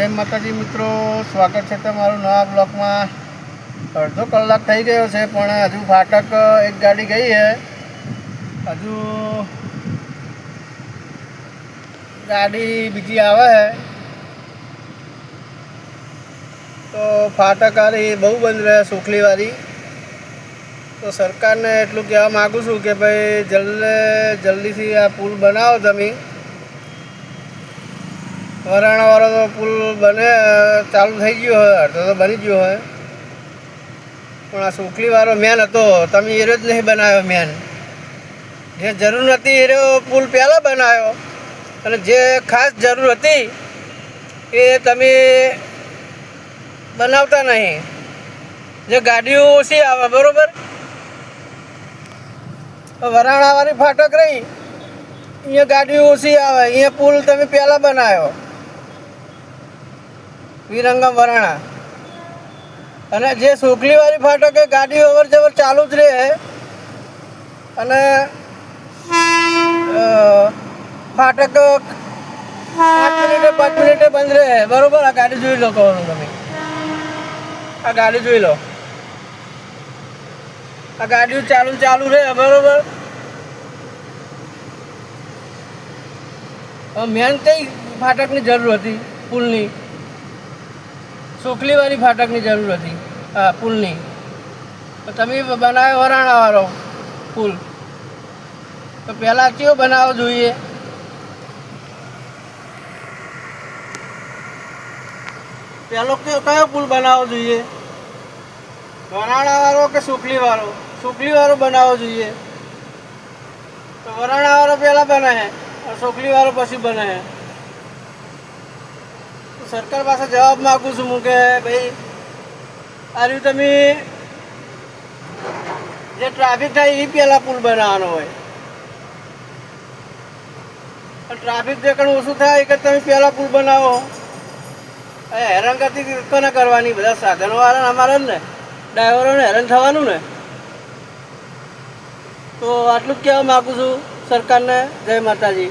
જય માતાજી મિત્રો, સ્વાગત છે તમારું નવા બ્લોકમાં અડધો કલાક થઈ ગયો છે, પણ હજુ ફાટક એક ગાડી ગઈ છે. હજુ ગાડી બીજી આવે છે. તો ફાટક વાળી બહુ બંધ રહે સુખલીવાળી તો સરકારને એટલું કહેવા માગું છું કે ભાઈ, જલ્દી જલ્દીથી આ પુલ બનાવો તમે વરાણાવાળો તો પુલ બને ચાલુ થઈ ગયો હોય, અડધો તો બની ગયો હોય. પણ આ સુખલીવાળો મેન હતો, તમે એરો જ નહીં બનાવ્યો મેન જે જરૂર નથી એરો પુલ પહેલાં બનાવ્યો. અને જે ખાસ જરૂર હતી એ તમે બનાવતા નહીં. જે ગાડીઓ ઓછી આવે, બરોબર? વરાણાવાળી ફાટક રહી, અહીંયા ગાડીઓ ઓછી આવે, અહીંયા પુલ તમે પહેલાં બનાવ્યો. વિરંગમ વરાણા. અને જે સુખલીવાળી ફાટકે ગાડી અવર જવર ચાલુ જ રહે, અને ફાટક પાંચ મિનિટે પાંચ મિનિટે બંધ રહે. બરોબર? આ ગાડી જોઈ લો કહો તમે. આ ગાડી જોઈ લો. આ ગાડીઓ ચાલુ ચાલુ રહે, બરોબર? મેન કઈ ફાટકની જરૂર હતી? પુલની? સુખલીવાળી ફાટકની જરૂર હતી. હા પુલની. તો તમે બનાવ્યો વરાણાવાળો પુલ. તો પહેલાં કયો બનાવવો જોઈએ? પહેલો કયો પુલ બનાવવો જોઈએ? વરાણાવાળો કે સુખલીવાળો સુખલીવાળો બનાવવો જોઈએ. તો વરાણાવાળો પહેલાં બને સુખલીવાળો પછી બને સરકાર પાસે જવાબ માગું છું હું કે ભાઈ, આ તમે જે ટ્રાફિક થાય એ પહેલાં પુલ બનાવવાનો હોય. ટ્રાફિક જે કણ ઓછું થાય કે તમે પહેલાં પુલ બનાવો. એ હેરાનગતિ કોને કરવાની? બધા સાધનો વાળા અમારે ને. ડ્રાઈવરોને હેરાન થવાનું ને. તો આટલું જ કહેવા માગું છું સરકારને. જય માતાજી.